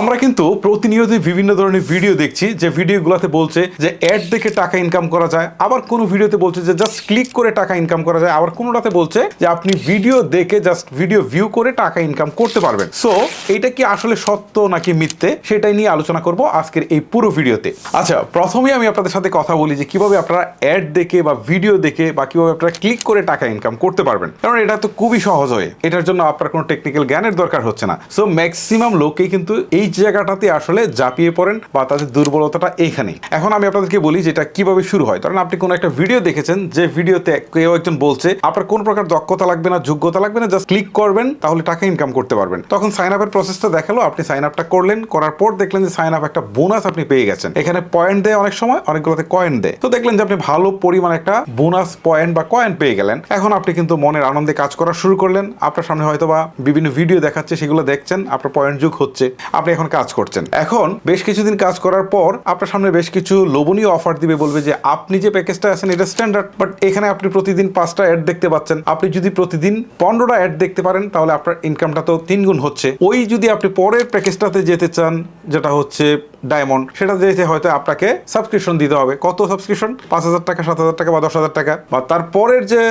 আমরা কিন্তু প্রতিনিয়তই বিভিন্ন ধরনের ভিডিও দেখছি, যে ভিডিওগুলোতে বলছে যে অ্যাড দেখে টাকা ইনকাম করা যায়, আবার কোনো ভিডিওতে বলছে যে জাস্ট ক্লিক করে টাকা ইনকাম করা যায়, আবার কোনোটাতে বলছে যে আপনি ভিডিও দেখে জাস্ট ভিডিও ভিউ করে টাকা ইনকাম করতে পারবেন। সো এটা কি আসলে সত্য নাকি মিথ্যে? সেটাই নিয়ে আলোচনা করব আজকের এই পুরো ভিডিওতে আচ্ছা প্রথমেই আমি আপনাদের সাথে কথা বলি যে কীভাবে আপনারা অ্যাড দেখে বা ভিডিও দেখে বা কীভাবে আপনারা ক্লিক করে টাকা ইনকাম করতে পারবেন। কারণ এটা তো খুবই সহজ হয়ে। এটার জন্য আপনার কোনো টেকনিক্যাল জ্ঞানের দরকার হচ্ছে না। সো ম্যাক্সিমাম লোকেই কিন্তু এই জায়গাটাতে আসলে ঝাঁপিয়ে পড়েন বা তাদের দুর্বলতাটা এইখানেই। এখন আমি আপনাদেরকে বলি যে এটা কীভাবে শুরু হয়। ধরেন আপনি কোনো একটা ভিডিও দেখেছেন, যে ভিডিওতে কেউ একজন বলছে, আপনার কোন প্রকার দক্ষতা লাগবে না, যোগ্যতা লাগবে না জাস্ট ক্লিক করবেন, তাহলে টাকা ইনকাম করতে পারবেন। তখন সাইন আপের প্রসেসটা দেখাল, আপনি সাইন আপটা করলেন, করার পর দেখলেন যে সাইন আপ একটা বোনাস আপনি পেয়ে গেছেন। এখানে পয়েন্ট দেয় অনেক সময়, অনেকগুলোতে কয়েন দেয়। তো দেখলেন যে আপনি ভালো পরিমাণ একটা বোনাস পয়েন্ট বা কয়েন পেয়ে গেলেন। এখন আপনি কিন্তু মনের আনন্দে কাজ করা শুরু করলেন। আপনার সামনে হয়তো বা বিভিন্ন ভিডিও দেখাচ্ছে, সেগুলো দেখছেন, আপনার পয়েন্ট যুগ হচ্ছে। আপনি এখন কাজ করছেন। এখন বেশ কিছুদিন কাজ করার পর আপনার সামনে বেশ কিছু লোভনীয় অফার দিবে বলবে যে, আপনি যে প্যাকেজটা আছেন, এটা স্ট্যান্ডার্ড বাট এখানে আপনি প্রতিদিন পাঁচটা অ্যাড দেখতে পাচ্ছেন। আপনি যদি প্রতিদিন পনেরোটা অ্যাড দেখতে পারেন, তাহলে আপনার ইনকামটা তো তিন গুণ হচ্ছে। ওই যদি আপনি পরের প্যাকেজটাতে যেতে চান, যেটা হচ্ছে ডায়মন্ড সেটা যেতে হয়তো আপনাকে সাবস্ক্রিপশন দিতে হবে। কত সাবস্ক্রিপশন পাঁচ হাজার টাকা, সাত হাজার টাকা বা দশ হাজার টাকা। বা তারপরের যে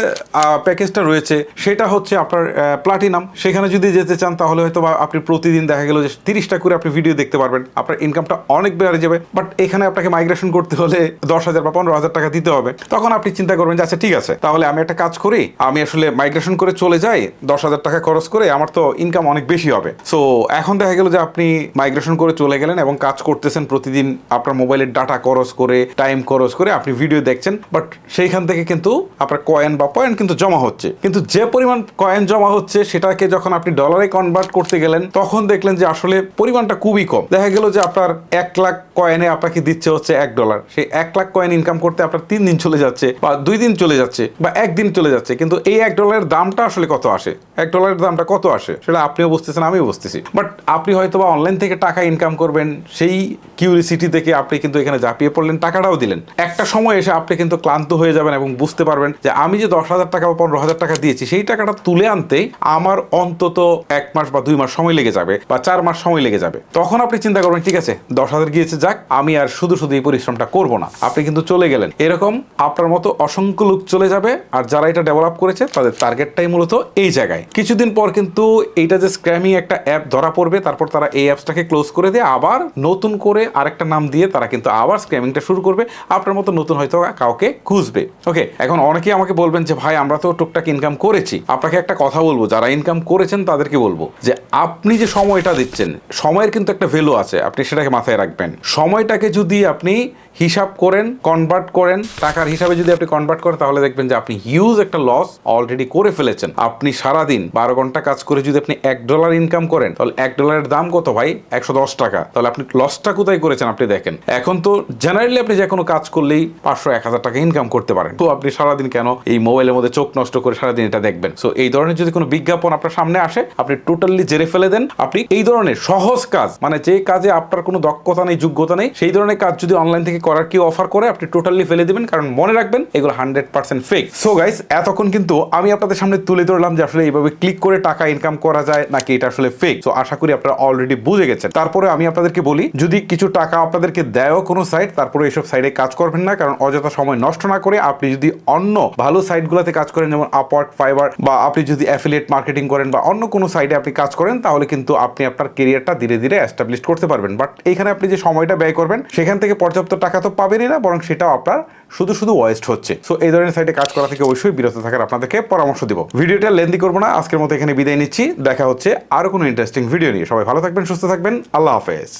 প্যাকেজটা রয়েছে, সেটা হচ্ছে আপনার প্লাটিনাম সেখানে যদি যেতে চান, তাহলে হয়তো বা আপনি প্রতিদিন দেখা গেল যে তিরিশটা করে আপনি ভিডিও দেখতে পারবেন। আপনার ইনকামটা অনেক বেড়ে যাবে। বাট এখানে আপনাকে মাইগ্রেশন করতে হলে দশ হাজার বা পনেরো হাজার টাকা দিতে হবে। তখন আপনি চিন্তা করবেন যে আচ্ছা ঠিক আছে, তাহলে আমি একটা কাজ করি। আমি আসলে মাইগ্রেশন করে চলে যাই, দশ হাজার টাকা খরচ করে আমার তো ইনকাম অনেক বেশি হবে। সো এখন দেখা গেল যে আপনি মাইগ্রেশন করে চলে গেলেন এবং কাজ করতেছেন প্রতিদিন আপনার মোবাইলের ডাটা খরচ করে টাইম খরচ করে আপনি ভিডিও দেখছেন বাট সেইখান থেকে কিন্তু আপনার কয়েন বা পয়েন্ট কিন্তু জমা হচ্ছে। কিন্তু যে পরিমাণ কয়েন জমা হচ্ছে, সেটাকে যখন আপনি ডলারে কনভার্ট করতে গেলেন, তখন দেখলেন যে আসলে পরিমাণটা খুবই কম। দেখা গেল যে আপনার এক লাখ কয়েনে আপনাকে দিচ্ছে হচ্ছে এক ডলার সেই এক লাখ কয়েন ইনকাম করতে আপনার তিন দিন চলে যাচ্ছে, বা দুই দিন চলে যাচ্ছে, বা একদিন চলে যাচ্ছে। কিন্তু এই এক ডলারের দামটা আসলে কত আসে? এক ডলারের দামটা কত আসে? সেটা আপনিও বুঝতেছেন, আমিও বুঝতেছি। বাট আপনি হয়তো বা অনলাইন থেকে টাকা ইনকাম করবেন, সেই কিউরিসিটি থেকে আপনি কিন্তু এখানে ঝাঁপিয়ে পড়লেন, টাকাটাও দিলেন। একটা সময় এসে আপনি কিন্তু ক্লান্ত হয়ে যাবেন এবং বুঝতে পারবেন যে আমি যে দশ হাজার টাকা বা পনেরো হাজার টাকা দিয়েছি, সেই টাকাটা তুলে আনতে আমার অন্তত এক মাস বা দুই মাস সময় লেগে যাবে বা চার মাস সময় লেগে যাবে। তখন আপনি চিন্তা করবেন, ঠিক আছে, দশ হাজার গিয়েছে, যাক, আমি আর শুধু শুধু এই পরিশ্রমটা করব না। আপনি কিন্তু চলে গেলেন। এরকম আপনার মতো অসংখ্য লোক চলে যাবে আর যারা এটা ডেভেলপ করেছে, তাদের টার্গেটটাই মূলত এই জায়গায়। কিছুদিন পর কিন্তু এইটা যে স্ক্র্যামিং একটা অ্যাপ ধরা পড়বে, তারপর তারা এই অ্যাপসটাকে ক্লোজ করে দিয়ে আবার নতুন করে আরেকটা নাম দিয়ে তারা কিন্তু আবার স্ক্র্যামিংটা শুরু করবে। আপনার মতো নতুন হয়তো কাউকে খুঁজবে। ওকে এখন অনেকেই আমাকে বলবেন যে, ভাই, আমরা তো টুকটাক ইনকাম করেছি। আপনাকে একটা কথা বলব, যারা ইনকাম করেছেন তাদেরকে বলব যে, আপনি যে সময়টা দিচ্ছেন, সময়ের কিন্তু একটা ভ্যালু আছে, আপনি সেটাকে মাথায় রাখবেন। সময়টাকে যদি আপনি হিসাব করেন কনভার্ট করেন, টাকার হিসাবে যদি আপনি কনভার্ট করেন, তাহলে দেখবেন যে, আপনি হিউজ একটা লস অলরেডি করে ফেলেছেন। আপনি সারাদিন বারো ঘণ্টা কাজ করে যদি আপনি এক ডলার ইনকাম করেন, তাহলে এক ডলারের দাম কত ভাই? একশো দশ টাকা। তাহলে আপনি লসটা কোথায় করেছেন, আপনি দেখেন। এখন তো জেনারেলি আপনি যে কোনো কাজ করলেই পাঁচশো, এক হাজার টাকা ইনকাম করতে পারেন। তো আপনি সারাদিন কেন এই মোবাইলের মধ্যে চোখ নষ্ট করে সারাদিন এটা দেখবেন? সো এই ধরনের যদি কোনো বিজ্ঞাপন আপনার সামনে আসে, আপনি টোটালি জেরে ফেলে দেন। আপনি এই ধরনের সহজ কাজ মানে যে কাজে আপনার কোনো দক্ষতা নেই, যোগ্যতা নেই, সেই ধরনের কাজ যদি অনলাইন থেকে করার কেউ অফার করে, আপনি টোটালি ফেলে দিবেন। কারণ মনে রাখবেন, এগুলো hundred percent fake so guys এতক্ষণ কিন্তু আমি আপনাদের সামনে তুলে ধরলাম যে আসলে এইভাবে ক্লিক করে টাকা ইনকাম করা যায়, নাকি এটা আসলে ফেক তো আশা করি আপনারা অলরেডি বুঝে গেছেন। তারপরে আমি আপনাদেরকে বলি, যদি কিছু টাকা আপনাদেরকে দেয়ও কোনো সাইট তারপরে এইসব সাইডে কাজ করবেন না, কারণ অযথা সময় নষ্ট না করে আপনি যদি অন্য ভালো সাইটগুলোতে কাজ করেন, যেমন আপওয়ার্ক ফাইবার বা আপনি যদি অ্যাফিলিয়েট মার্কেটিং করেন বা অন্য কোনো সাইডে আপনি কাজ করেন, তাহলে কিন্তু আপনি আপনার কেরিয়ারটা ধীরে ধীরে এস্টাবলিশ করতে পারবেন। বাট এইখানে আপনি যে সময়টা ব্যয় করবেন, সেখান থেকে পর্যাপ্ত টাকা তো পাবেনই না, বরং সেটাও আপনার শুধু শুধু ওয়েস্ট হচ্ছে। সো এই ধরনের সাইটে কাজ করা থেকে অবশ্যই বিরত থাকার আপনাদেরকে পরামর্শ দিব। ভিডিওটা লেন্দি করব না, আজকের মতো এখানে বিদায় নিচ্ছি। দেখা হচ্ছে আরও কোনো ইন্টারেস্টিং ভিডিও নিয়ে। সবাই ভালো থাকবেন, সুস্থ থাকবেন। আল্লাহ হাফেজ।